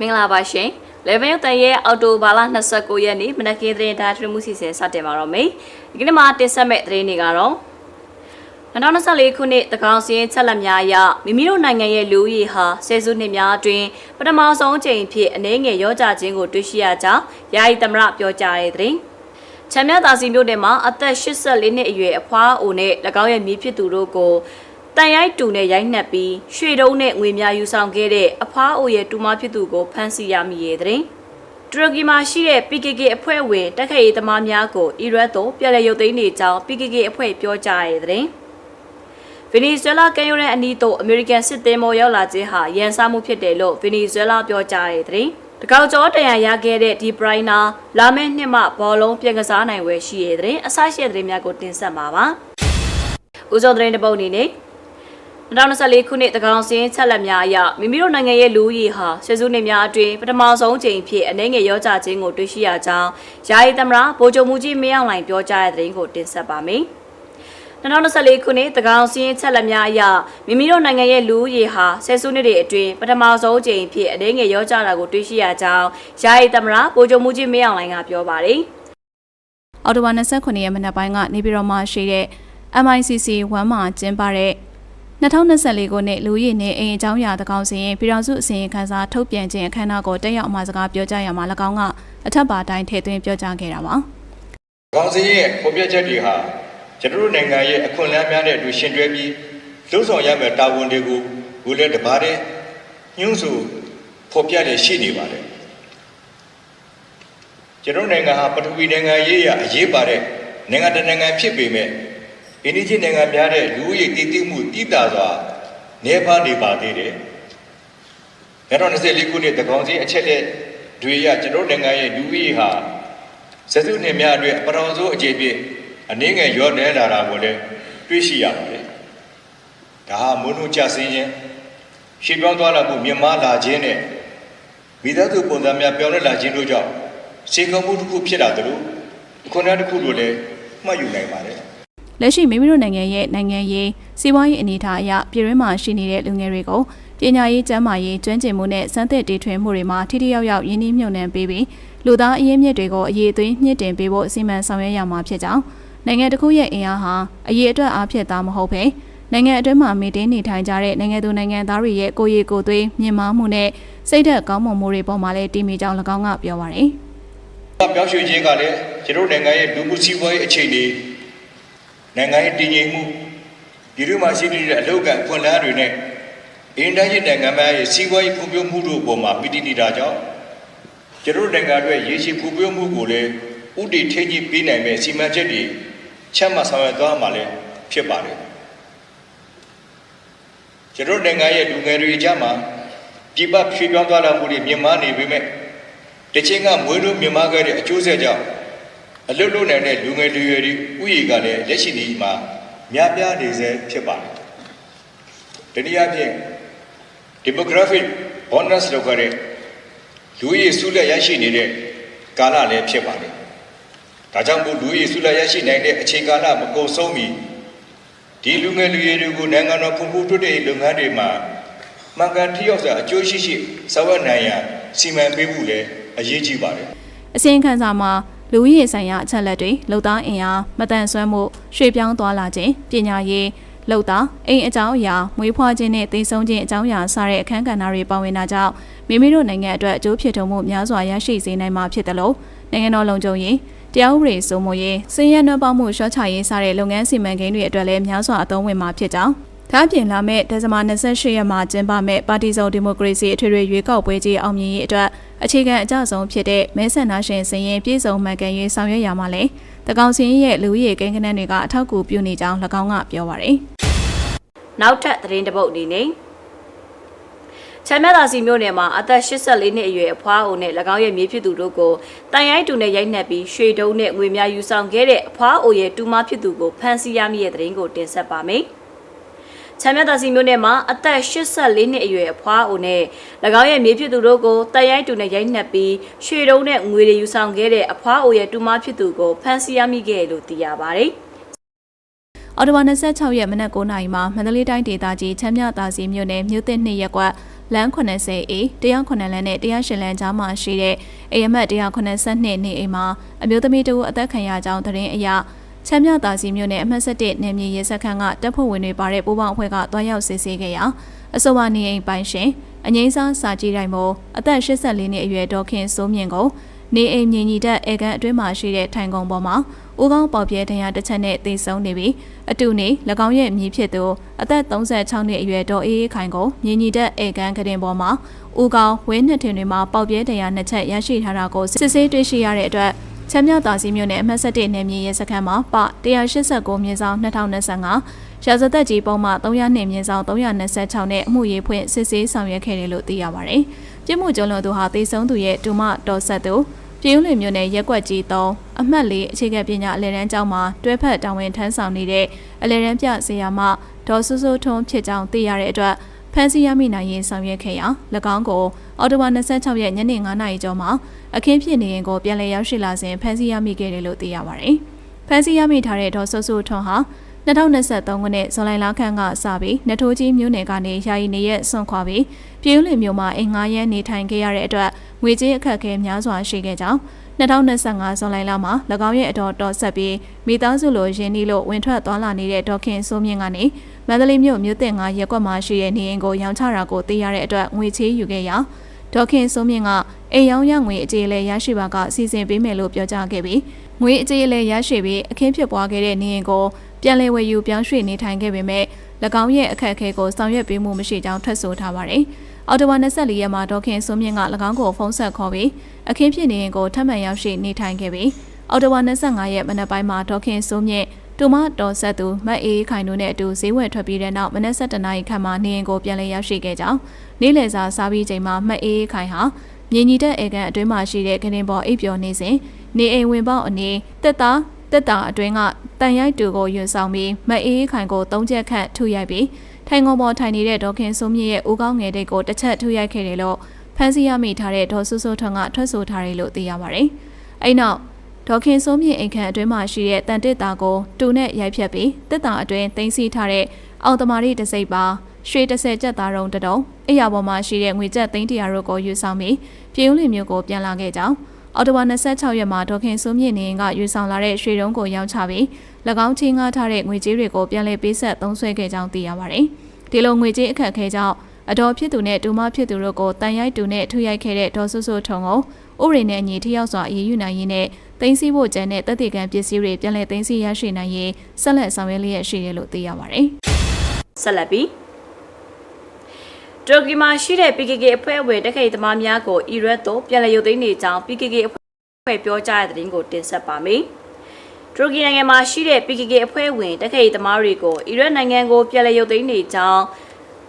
မင်္ဂလာပါရှင်။ Level တန်ရဲ့အော်တိုဘာလ29ရက်နေ့မနက်ခင်းသတင်းဒါထရမှုစီစဉ်စတင်ပါတော့မယ်။ဒီကနေ့မှာတင်ဆက်မဲ့သတင်းတွေကတော့2024ခုနှစ်တကောင်စင်းချက်လက်များအရမိမိတို့နိုင်ငံရဲ့လူဦးရေဟာဆယ်စုနှစ်များအတွင်းပထမဆုံးအကြိမ်ဖြစ်အနေငယ်ရောကြခြင်းကိုတွေ့ရှိရကြောင်းယာယီသမရပြောကြားတဲ့သတင်း။ချမ်းမြသာစီမြို့နယ်မှာအသက်84နှစ်အရွယ်အဖွားအိုနဲ့၎င်းရဲ့မြေးဖြစ်သူတို့ကို တန်ရိုက်တူနဲ့ရိုက်နှက်ပြီးရွှေတုံးနဲ့ငွေများယူဆောင်ခဲ့တဲ့အဖွားအိုရဲ့တူမဖြစ်သူကိုဖမ်းဆီးရမိရဲ့တဲ့။တူရကီမှာရှိတဲ့ PKK အဖွဲ့ဝင်တက်ခတ်ရေးသမားများကိုအီရတ်သို့ပြည်လဲရုပ်သိမ်းနေကြောင်း PKK အဖွဲ့ပြောကြားရဲ့တဲ့။ဗီနီဇွဲလားကမ်းရိုးတန်းအနီးသို့အမေရိကန်စစ်သည်မော်ရောက်လာခြင်းဟာရန်စားမှုဖြစ်တယ်လို့ဗီနီဇွဲလားပြောကြားတဲ့တဲ့။တကောက်ကျော်တရန်ရခဲ့တဲ့ဒီပရိုင်နာလာမယ့်နှစ်မှဘောလုံးပြန်ကစားနိုင်ဝယ်ရှိရဲ့တဲ့အဆရှိတဲ့တဲ့များကိုတင်ဆက်ပါပါ။ဦးစောသတင်းတစ်ပုတ်အနေနဲ့ 2024ခုနှစ်တကောင်စင်းချက်လက်များအရမိမိတို့နိုင်ငံရဲ့လူဦးရေဟာဆယ်စုနှစ်များအတွင်းပထမဆုံးချိန်ဖြစ်အနေငယ်ရောကြခြင်းကိုတွေ့ရှိရကြောင်းယာယီသမရဗိုလ်ချုပ်မူကြီးမင်းအောင်လှိုင်ပြောကြားတဲ့သတင်းကိုတင်ဆက်ပါမယ်။2024ခုနှစ်တကောင်စင်းချက်လက်များအရမိမိတို့နိုင်ငံရဲ့လူဦးရေဟာဆယ်စုနှစ်တွေအတွင်းပထမဆုံးချိန်ဖြစ်အနေငယ်ရောကြတာကိုတွေ့ရှိရကြောင်းယာယီသမရဗိုလ်ချုပ်မူကြီးမင်းအောင်လှိုင်ကပြောပါတယ်။အော်တိုဘာ29ရက်မနက်ပိုင်းကနေပြည်တော်မှာရှိတဲ့ MICC 1မှာကျင်းပတဲ့ 2024ခုနှစ်လူဦးရေနဲ့အိမ်အကြောင်းအရာတကောင်စီရင်ပြည်တော်စုအစီရင်ခံစာထုတ်ပြန်ခြင်းအခမ်းအနားကိုတက်ရောက်မှာစကားပြောကြားရမှာ၎င်းကအထက်ပါတိုင်းထည့်သွင်းပြောကြားခဲ့တာပါ။ကောင်စီရဲ့ဖော်ပြချက်တွေဟာကျွန်တော်တို့နိုင်ငံရဲ့အခွင့်အလမ်းများနဲ့အတူရှင်တွဲပြီးလှုပ်ဆောင်ရမယ့်တာဝန်တွေကိုဘုလည်းတပါးတည်းညှို့ဆိုဖော်ပြတဲ့ရှိနေပါတယ်။ကျွန်တော်တို့နိုင်ငံဟာပထဝီနိုင်ငံရေးရအရေးပါတဲ့နိုင်ငံတစ်နိုင်ငံဖြစ်ပေမဲ့ အင်းဒီချင်းနိုင်ငံများတဲ့လူဦးရေတည်တည်မှုတည်တာစွာနေပါနေပါသေးတယ်။2024ခုနှစ်တကောင်စီအချက်လက်တွေရကျွန်တော်တို့နိုင်ငံရဲ့လူဦးရေဟာစစုနှစ်များအတွက်အပတော်ဆုံးအခြေပြအနည်းငယ်ရောနေလာတာကိုလည်းတွေ့ရှိရပါတယ်။ဒါဟာမွန်းလို့ကြဆင်းခြင်းရှင်းပြောင်းသွားလာမှုမြင့်မားလာခြင်းနဲ့မိသားစုပုံစံများပြောင်းလဲလာခြင်းတို့ကြောင့်စေကုံမှုတစ်ခုဖြစ်လာသလိုခုနတစ်ခုလိုလည်းမှတ်ယူနိုင်ပါတယ်။ လက်ရှိမိမိတို့နိုင်ငံရဲ့နိုင်ငံရေးစီးပွားရေးအနေအထားအရပြည်တွင်းမှာရှိနေတဲ့လူငယ်တွေကိုပညာရေးကျန်းမာရေးကျွမ်းကျင်မှုနဲ့စမ်းသစ်တီထွင်မှုတွေမှာထိထိရောက်ရောက်ရင်းနှီးမြှုပ်နှံပေးပြီးလူသားအရင်းမြစ်တွေကိုအရေးအသွေးမြင့်တင်ပေးဖို့အစီအမံဆောင်ရွက်ရမှာဖြစ်ကြောင်းနိုင်ငံတစ်ခုရဲ့အင်အားဟာအရေးအတွက်အားဖြင့်သားမဟုတ်ဘဲနိုင်ငံအတွင်းမှာမေတင်းနေထိုင်ကြတဲ့နိုင်ငံသူနိုင်ငံသားတွေရဲ့ကိုယ်ရည်ကိုယ်သွေးမြင့်မားမှုနဲ့စိတ်ဓာတ်ကောင်းမွန်မှုတွေပေါ်မှာလည်းတည်မီကြောင်း၎င်းကပြောပါရယ်ပြောင်းရွှေ့ခြင်းကလည်းကျွန်တော်နိုင်ငံရဲ့လူမှုစီးပွားရေးအခြေအနေ နိုင်ငံရဲ့တည်ငြိမ်မှုပြည်တွင်းမှာရှိနေတဲ့အလုပ်ကအခွင့်အလမ်းတွေနဲ့အင်တိုင်းရဲ့နိုင်ငံများရဲ့စီးပွားရေးဖွံ့ဖြိုးမှုတို့အပေါ်မှာပြည်တည်နေတာကြောင့်ကျွန်တော်နိုင်ငံအတွက်ရေရှည်ဖွံ့ဖြိုးမှုကိုလည်းဥတည်ထိန်းကြီးပေးနိုင်မဲ့စီမံချက်တွေချမှတ်ဆောင်ရွက်သွားမှာလည်းဖြစ်ပါတယ်ကျွန်တော်နိုင်ငံရဲ့လူငယ်တွေအကြားမှာပြည်ပဖြည့်ပြောင်းသွားလာမှုတွေမြင့်မားနေပေမဲ့တချင်းကမွေးလို့မြင်မခဲ့တဲ့အကျိုးဆက်ကြောင့် အလွတ်လွတ်နိုင်တဲ့လူငယ်လူရွယ်တွေဥယျာဉ်ကလည်းလက်ရှိနေမှာများပြားနေစေဖြစ်ပါတယ်။တနည်းအားဖြင့် demographic bonus လို့ခေါ်တဲ့လူရည်စုလက်ရရှိနေတဲ့ကာလလည်းဖြစ်ပါတယ်။ဒါကြောင့်မို့လူရည်စုလက်ရရှိနိုင်တဲ့အချိန်ကာလမကုန်ဆုံးမီဒီလူငယ်လူရွယ်တွေကိုနိုင်ငံတော်ဖွံ့ဖြိုးတိုးတက်ရေးလုပ်ငန်းတွေမှာမှန်ကန်ထိရောက်စွာအကျိုးရှိရှိဆောင်ရွက်နိုင်ရန်စီမံပေးမှုလည်းအရေးကြီးပါတယ်အစီရင်ခံစာမှာ လူဦးရေဆိုင်ရာအချက်လက်တွေလုံသားအင်အားမတန်ဆွမ်းမှုရွှေ့ပြောင်းသွားလာခြင်းပညာရေးလုံသားအိမ်အကြောင်းအရာမွေးဖွားခြင်းနဲ့သိဆုံးခြင်းအကြောင်းအရာစတဲ့အခန်းကဏ္ဍတွေပါဝင်တာကြောင့်မိမိတို့နိုင်ငံအတွက်အကျိုးဖြစ်ထွန်းမှုများစွာရရှိစေနိုင်မှာဖြစ်တယ်လို့နိုင်ငံတော်လုံခြုံရေးတရားဥပဒေစိုးမိုးရေးစည်ရနှံ့ပေါင်းမှုရှော့ချရေးစတဲ့လုပ်ငန်းစီမံကိန်းတွေအတွက်လည်းများစွာအသုံးဝင်မှာဖြစ်ကြောင်းဒါ့အပြင်လာမယ့်ဒဇမ28ရက်မှာကျင်းပမယ့်ပါတီစုံဒီမိုကရေစီအထွေထွေရွေးကောက်ပွဲကြီးအောင်မြင်ရေးအတွက် အခြေခံအကြဆုံးဖြစ်တဲ့မဲဆန္ဒရှင်စည်ရင်ပြည်စုံမှန်ကန်ရေးဆောင်ရွက်ရမှာလေတကောင်စင်ရဲ့လူဦးရေကိန်းဂဏန်းတွေကအထောက်အကူပြုနေကြောင်း၎င်းကပြောပါရယ်နောက်ထပ်သတင်းတစ်ပုဒ်အနေနဲ့ချမ်းမြသာစီမြို့နယ်မှာအသက်84နှစ်အရွယ်အဖွားအိုနဲ့၎င်းရဲ့မြေးဖြစ်သူတို့ကိုတန်ရိုက်တူနဲ့ရိုက်နှက်ပြီးရွှေတုံးနဲ့ငွေများယူဆောင်ခဲ့တဲ့အဖွားအိုရဲ့တူမဖြစ်သူကိုဖမ်းဆီးရမိတဲ့သတင်းကိုတင်ဆက်ပါမယ်။ ချမ်းမြသာစီမြို့နယ်မှာအသက်84နှစ်အရွယ်အဖွားအိုနဲ့၎င်းရဲ့မြေးဖြစ်သူတို့ကိုတန်ရိုက်တူနဲ့ရိုက်နှက်ပြီးရွှေတုံးနဲ့ငွေတွေယူဆောင်ခဲ့တဲ့အဖွားအိုရဲ့တူမဖြစ်သူကိုဖမ်းဆီးရမိခဲ့တယ်လို့သိရပါတယ်။အော်တိုဘာ26ရက်မနက်9:00နာရီမှာမန္တလေးတိုင်းဒေသကြီးချမ်းမြသာစီမြို့နယ်မြို့သစ်နှစ်ရက်ကွက်လမ်း 80A 109လမ်းနဲ့108လမ်းကြားမှာရှိတဲ့အိမ်အမှတ်182နေအိမ်မှာအမျိုးသမီးတဦးအသက်ခံရကြောင်းသတင်းအရ ချမ်းမြသာစီမြို့နယ်အမှတ်7နယ်မြေရဲစခန်းကတပ်ဖွဲ့ဝင်တွေပါတဲ့ပူးပေါင်းအဖွဲ့ကတွားရောက်စစ်ဆေးခဲ့ရာအဆိုပါနေအိမ်ပိုင်ရှင်အငိမ့်စားစာကြည့်တိုင်းမို့အသက်84နှစ်အရွယ်ဒေါခင်စိုးမြင့်ကိုနေအိမ်မြင်ညီတဲ့အေကန်အတွင်းမှာရှိတဲ့ထိုင်ကုန်ပေါ်မှာဦးကောင်းပေါက်ပြဲတရားတစ်ချက်နဲ့တေဆုံးနေပြီးအတူနေ၎င်းရဲ့မြည်ဖြစ်သူအသက်36နှစ်အရွယ်ဒေါ်အေးအေးခိုင်ကိုမြင်ညီတဲ့အေကန်ကတင်ပေါ်မှာဦးကောင်းဝင်းနှစ်ထင်တွေမှာပေါက်ပြဲတရားနှစ်ချက်ရရှိထားတာကိုစစ်ဆေးတွေ့ရှိရတဲ့အတွက် ချမ်းမြသာစီမြို့နယ်အမှတ်7နယ်မြေရဲစခန်းမှာပ189မြေဆောင်2025ရာဇသက်ကြီးပုံမှ302မြေဆောင်326နဲ့အမှုရေးဖွင့်စစ်ဆေးဆောင်ရွက်ခဲ့တယ်လို့သိရပါတယ်။ပြစ်မှုကျူးလွန်သူဟာတေဆုံးသူရဲ့ဒူမတော်ဆက်သူပြည်ဦးလွင်မြို့နယ်ရက်ကွက်ကြီး3အမှတ်၄အခြေခံပညာအလယ်တန်းကျောင်းမှာတွဲဖက်တာဝန်ထမ်းဆောင်နေတဲ့အလယ်တန်းပြဆရာမဒေါ်ဆူဆူထွန်းဖြစ်ကြောင်းသိရတဲ့အတွက်ဖမ်းဆီးရမိနိုင်ရေးဆောင်ရွက်ခဲ့ရာ၎င်းကို အော်တိုဘာ26ရက်ညနေ9:00နာရီကျော်မှာအခင်းဖြစ်နေရင်ကိုပြန်လည်ရောက်ရှိလာစဉ်ဖမ်းဆီးရမိခဲ့တယ်လို့သိရပါတယ်။ဖမ်းဆီးရမိထားတဲ့ဒေါ်ဆူဆူထွန်းဟာ2023ခုနှစ်ဇွန်လလခန့်ကစပြီးနထိုးကြီးမြို့နယ်ကနေယာယီနေရက်ဆွန့်ခွာပြီးပြည်ဦးလွင်မြို့မှာအင်္ဂါရဲနေထိုင်ခဲ့ရတဲ့အတွက်ငွေကြေးအခက်အခဲများစွာရှိခဲ့ကြောင်း2025ဇွန်လလမှာ၎င်းရဲ့အတော်တော်ဆက်ပြီးမိသားစုလိုရင်းနှီးလို့ဝင်ထွက်သွားလာနေတဲ့ဒေါခင်စိုးမြင့်ကနေမန္တလေးမြို့မြို့တင်ငါရက်ကွက်မှာရှိတဲ့နေအိမ်ကိုရောင်းချတာကိုသိရတဲ့အတွက်ငွေချေးယူခဲ့ရာ ဒေါခင်စိုးမြင့်ကအိမ်ရောင်းရငွေအကြေးလဲရရှိပါကစီစဉ်ပေးမယ်လို့ပြောကြားခဲ့ပြီးငွေအကြေးလဲရရှိပြီးအခင်းဖြစ်ပွားခဲ့တဲ့နေအိမ်ကိုပြန်လည်ဝယ်ယူပြောင်းရွှေ့နေထိုင်ခဲ့ပေမဲ့၎င်းရဲ့အခက်အခဲကိုဆောင်ရွက်ပေးမှုမရှိကြောင်းထွက်ဆိုထားပါတယ်။အော်တိုဝါ24ရက်မှာဒေါခင်စိုးမြင့်က၎င်းကိုဖုန်းဆက်ခေါ်ပြီးအခင်းဖြစ်နေရင်ကိုထပ်မံရောက်ရှိနေထိုင်ခဲ့ပြီးအော်တိုဝါ25ရက်မနက်ပိုင်းမှာဒေါခင်စိုးမြင့် တူမတော်ဆက်သူမတ်အေးခိုင်တို့နဲ့အတူဈေးဝယ်ထွက်ပြီးတဲ့နောက်မနက်7:00နာရီခန့်မှာနေရင်ကိုပြန်လည်ရောက်ရှိခဲ့ကြောင်းနေ့လယ်စာစားပြီးချိန်မှာမတ်အေးခိုင်ဟာမြင်ညီတဲ့အေကန်အတွင်းမှာရှိတဲ့ခရင်ပေါ်အိပ်ပျော်နေစဉ်နေအိမ်ဝင်ပေါက်အနေတက်တာတက်တာအတွင်းကတန်ရိုက်တူကိုယူဆောင်ပြီးမအေးခိုင်ကိုသုံးချက်ခန့်ထုရိုက်ပြီးထိုင်ကုန်ပေါ်ထိုင်နေတဲ့ဒေါခင်စိုးမြင့်ရဲ့ဦးကောင်းငယ်တိတ်ကိုတစ်ချက်ထုရိုက်ခဲ့တယ်လို့ဖမ်းဆီးရမိထားတဲ့ဒေါ်ဆူဆူထွန်းကထွက်ဆိုထားတယ်လို့သိရပါတယ်။အဲ့နောက် ဒေါခင်စိုးမြင့်အိမ်ခန့်အတွင်းမှာရှိတဲ့တန်တစ်တာကိုတူနဲ့ရိုက်ဖြတ်ပြီးတစ်တာအတွင်းတင်စီထားတဲ့အော်တမာရီတစ်စိပ်ပါရွှေ30ကျပ်သားရုံတတုံအိယာပေါ်မှာရှိတဲ့ငွေကျပ်သိန်း100ရိုကိုယူဆောင်ပြီးပြည်ဦးလင်မျိုးကိုပြန်လာခဲ့ကြောင်းအော်တိုဘာ26ရက်မှာဒေါခင်စိုးမြင့်နေကယူဆောင်လာတဲ့ရွှေတုံးကိုရောင်းချပြီး၎င်းချင်းငှားထားတဲ့ငွေကြေးတွေကိုပြန်လည်ပေးဆက်သုံးစွဲခဲ့ကြောင်းသိရပါတယ်။ဒီလိုငွေကြေးအခက်အခဲကြောင့်အတော်ဖြစ်သူနဲ့ဒူမဖြစ်သူတို့ကိုတန်ရိုက်တူနဲ့ထုရိုက်ခဲ့တဲ့ဒေါ်ဆုဆုထုံကိုဥရိနဲ့အညီထိရောက်စွာအရေးယူနိုင်ရင်းနဲ့ သိမ်းဆည်းဖို့ကြံတဲ့တပ်တေကံပစ္စည်းတွေပြန်လည်သိမ်းဆည်းရရှိနိုင်ရေးဆက်လက်ဆောင်ရွက်လျက်ရှိတယ်လို့သိရပါတယ်။ဆက်လက်ပြီးတူရကီမှာရှိတဲ့ PKK အဖွဲ့ဝင်တက္ကသိုလ်သမားများကိုအီရတ်သို့ပြန်လည်ရုပ်သိမ်းနေကြောင်း PKK အဖွဲ့ပြောကြားတဲ့သတင်းကိုတင်ဆက်ပါမယ်။တူရကီနိုင်ငံမှာရှိတဲ့ PKK အဖွဲ့ဝင်တက္ကသိုလ်သမားတွေကိုအီရတ်နိုင်ငံကိုပြန်လည်ရုပ်သိမ်းနေကြောင်း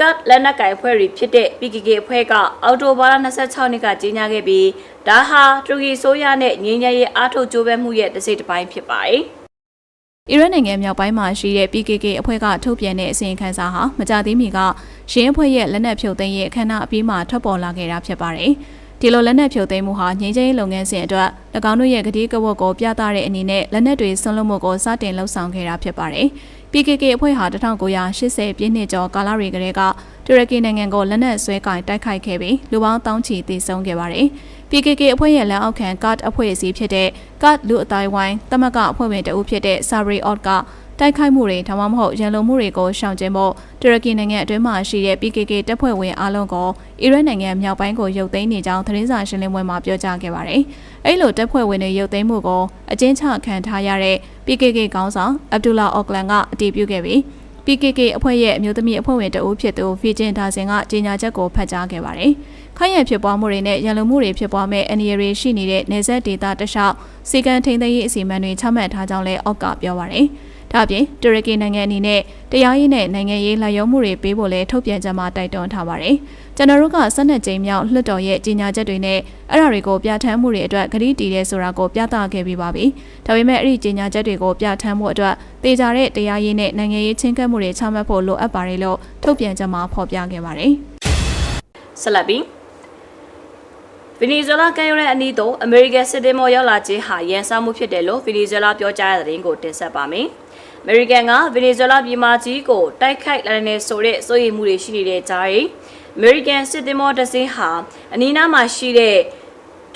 ကတ်လက်နက်ကိုင်အဖွဲ့တွေဖြစ်တဲ့ PKK အဖွဲ့ကအော်တိုဘာလ26နှစ်ကကြေညာခဲ့ပြီးဒါဟာတူရကီဆိုရနဲ့ငြိမ်းချမ်းရေးအားထုတ်ကြိုးပမ်းမှုရဲ့တစ်စိတ်တစ်ပိုင်းဖြစ်ပါတယ်။အီရတ်နိုင်ငံမြောက်ပိုင်းမှာရှိတဲ့ PKK အဖွဲ့ကထုတ်ပြန်တဲ့အစီရင်ခံစာဟာမကြသေးမီကရင်းအဖွဲ့ရဲ့လက်နက်ဖြုတ်သိမ်းရေးအခမ်းအနားအပြီးမှာထွက်ပေါ်လာခဲ့တာဖြစ်ပါတယ်။ဒီလိုလက်နက်ဖြုတ်သိမ်းမှုဟာငြိမ်းချမ်းရေးလုပ်ငန်းစဉ်အတွက်၎င်းတို့ရဲ့ကတိကဝတ်ကိုပြသတဲ့အနေနဲ့လက်နက်တွေဆွန့်လွတ်မှုကိုစတင်လှုပ်ဆောင်ခဲ့တာဖြစ်ပါတယ်။ PKK အဖွဲ့ဟာ1980ပြည့်နှစ်ကျော်ကာလတွေကတည်းကတူရကီနိုင်ငံကိုလက်နက်ဆွဲကင်တိုက်ခိုက်ခဲ့ပြီးလူပေါင်းတောင်းချီသေဆုံးခဲ့ပါတယ်။ PKK အဖွဲ့ရဲ့လက်အောက်ခံကတ်အဖွဲ့အစည်းဖြစ်တဲ့ကတ်လူအတိုင်းဝိုင်းတမကအဖွဲ့ဝင်တအုပ်ဖြစ်တဲ့ Sabri Ot ကတိုက်ခိုက်မှုတွေဒါမှမဟုတ်ရန်လုံမှုတွေကိုရှောင်ကျဉ်ဖို့တူရကီနိုင်ငံအတွင်းမှာရှိတဲ့ PKK တပ်ဖွဲ့ဝင်အလုံးကိုအီရတ်နိုင်ငံမြောက်ပိုင်းကိုရုပ်သိမ်းနေကြောင်းသတင်းစာရှင်းလင်းပွဲမှာပြောကြားခဲ့ပါတယ်။အဲ့လိုတပ်ဖွဲ့ဝင်တွေရုပ်သိမ်းမှုကိုအကျဉ်းချခံထားရတဲ့ PKK ခေါင်းဆောင်အဗ်ဒူလာအော့ကလန်ကအတည်ပြုခဲ့ပြီး PKK အဖွဲ့ရဲ့အမျိုးသမီးအဖွဲ့ဝင်တအုပ်ဖြစ်သူဖီဂျင်ဒါဆင်ကကြေညာချက်ကိုဖတ်ကြားခဲ့ပါတယ်။ခိုင်ရန်ဖြစ်ပွားမှုတွေနဲ့ရန်လုံမှုတွေဖြစ်ပွားမဲ့အနေရီရှိနေတဲ့နေဆက်ဒေတာတလျှောက်စီကံထိန်သိမ်းရေးအစီအမံတွေချမှတ်ထားကြောင်းလည်းအောက်ကပြောပါတယ်။ ဒါ့အပြင်တူရကီနိုင်ငံအနေနဲ့တရားရေးနဲ့နိုင်ငံရေးလာရုံမှုတွေပေးဖို့လည်းထုတ်ပြန်ကြမှာတိုက်တွန်းထားပါတယ်။ကျွန်တော်တို့ကဆက်နက်ကြိမ်မြောက်လွှတ်တော်ရဲ့ကြီးညာချက်တွေနဲ့အဲ့ဒါတွေကိုပြဋ္ဌာန်းမှုတွေအတွက်ဂရုတည်ရဲဆိုတာကိုပြသခဲ့ပြီးပါပြီ။ဒါပေမဲ့အဲ့ဒီကြီးညာချက်တွေကိုပြဋ္ဌာန်းမှုအတွက်တေချာတဲ့တရားရေးနဲ့နိုင်ငံရေးချင်းကပ်မှုတွေချမှတ်ဖို့လိုအပ်ပါတယ်လို့ထုတ်ပြန်ကြမှာဖော်ပြခဲ့ပါတယ်။ဆက်လက်ပြီးဗင်နီဇွဲလားကမ်းရိုးတဲ့အနီးသို့အမေရိကန်စစ်သည်မော်ရောက်လာခြင်းဟာရန်စမှုဖြစ်တယ်လို့ဗင်နီဇွဲလားပြောကြားတဲ့သတင်းကိုတင်ဆက်ပါမယ်။ အမေရိကန်ကဗင်နီဇွဲလားပြည်မကြီးကိုတိုက်ခိုက်လာတဲ့ဆိုတဲ့စိုးရိမ်မှုတွေရှိနေတဲ့ကြားရီအမေရိကန်စစ်သည်မော်တစ်စင်းဟာအနီးနားမှာရှိတဲ့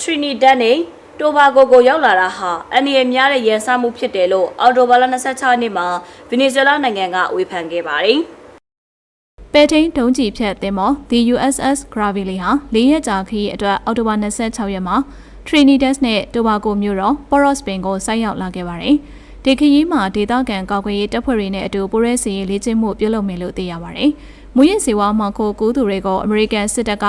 Trinidad နဲ့တိုဘာဂိုကိုရောက်လာတာဟာအန်ဒီရများတဲ့ရန်စမှုဖြစ်တယ်လို့အော်တိုဘာလ26ရက်နေ့မှာဗင်နီဇွဲလားနိုင်ငံကဝေဖန်ခဲ့ပါတယ်။ပဲထိန်ဒုံးကျည်ဖြတ်သင်္ဘော The USS Gravely ဟာ၄ရက်ကြာခရီးအတွက်အောက်တိုဘာ26ရက်မှာ Trinidad နဲ့ Tobago မြို့တော် Port Spain ကိုဆိုက်ရောက်လာခဲ့ပါတယ်။ ဒီခရီးမှာဒေသခံကောက်ကွယ်ရေးတပ်ဖွဲ့တွေနဲ့အတူပိုရဲစီရေးလေ့ကျင့်မှုပြုလုပ်မယ်လို့သိရပါတယ်။မူရစ်စေဝါမှောင်ခိုကူးသူတွေကိုအမေရိကန်စစ်တပ်က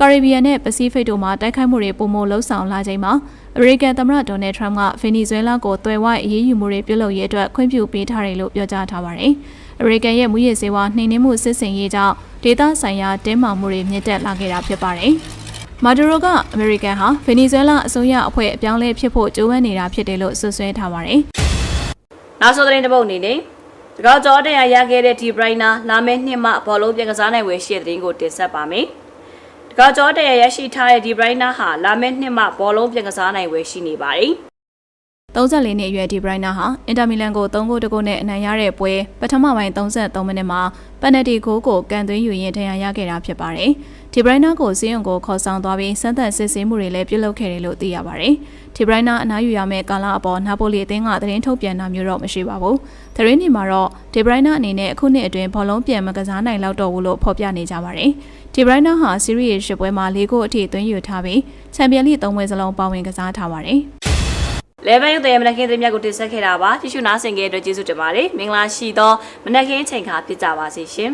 ကာရီဘီယံနဲ့ပစိဖိတ်တို့မှာတိုက်ခိုက်မှုတွေပုံမလှုပ်ဆောင်လာချိန်မှာအမေရိကန်သမ္မတဒေါ်နယ်ထရမ့်ကဗင်နီဇွဲလားကိုတွယ်ဝအရေးယူမှုတွေပြုလုပ်ရေးအတွက်ခွင့်ပြုပေးထားတယ်လို့ပြောကြားထားပါတယ်။အမေရိကန်ရဲ့မူရစ်စေဝါနှိမ်နင်းမှုစစ်စင်ရေးကြောင့်ဒေသဆိုင်ရာတင်းမာမှုတွေမြင့်တက်လာခဲ့တာဖြစ်ပါတယ်။မာဒူရိုကအမေရိကန်ဟာဗင်နီဇွဲလားအစိုးရအဖွဲ့အပြောင်းလဲဖြစ်ဖို့ကြိုးပမ်းနေတာဖြစ်တယ်လို့ဆွဆွဲထားပါတယ်။ နောက်ဆုံးသတင်းတစ်ပုဒ်အနေနဲ့တကောက်ကျော်တရားရခဲ့တဲ့ဒီဘရိုင်းနာလာမယ့်နှစ်မှဘောလုံးပြန်ကစားနိုင်ဝယ်ရှိတဲ့သတင်းကိုတင်ဆက်ပါမယ်။တကောက်ကျော်တရားရရှိထားတဲ့ဒီဘရိုင်းနာဟာလာမယ့်နှစ်မှဘောလုံးပြန်ကစားနိုင်ဝယ်ရှိနေပါတယ်။ 34နှစ်အရွယ်ဒီဘရိုင်နာဟာအင်တာမီလန်ကို3ဂိုးတဂိုးနဲ့အနိုင်ရတဲ့ပွဲပထမပိုင်း33မိနစ်မှာပက်နတီဂိုးကိုကန်သွင်းယူရင်းထင်ရရခဲ့တာဖြစ်ပါတယ်။ဒီဘရိုင်နာကိုစီးရုံကိုခေါ်ဆောင်သွားပြီးစမ်းသပ်စစ်ဆေးမှုတွေလည်းပြုလုပ်ခဲ့တယ်လို့သိရပါတယ်။ဒီဘရိုင်နာအနားယူရမယ့်ကာလအပေါ်နာပိုလီအသင်းကသတင်းထုတ်ပြန်တာမျိုးတော့မရှိပါဘူး။သတင်းတွေမှာတော့ဒီဘရိုင်နာအနေနဲ့အခုနှစ်အတွင်းဘောလုံးပြန်မကစားနိုင်တော့တော့ဘူးလို့ဖော်ပြနေကြပါတယ်။ဒီဘရိုင်နာဟာစီးရီးရဲ့ရှစ်ပွဲမှာ၄ဂိုးအထိသွင်းယူထားပြီးချန်ပီယံလိ၃ပွဲစလုံးပါဝင်ကစားထားပါတယ်။ level ရုပ်တဲ့မနက်ခင်းသတင်းများကိုတင်ဆက်ခဲ့တာပါကြည့်ရှုနားဆင်ခဲ့တဲ့အတွက်ကျေးဇူးတင်ပါတယ်မင်္ဂလာရှိသောမနက်ခင်းချိန်ခါဖြစ်ကြပါစေရှင်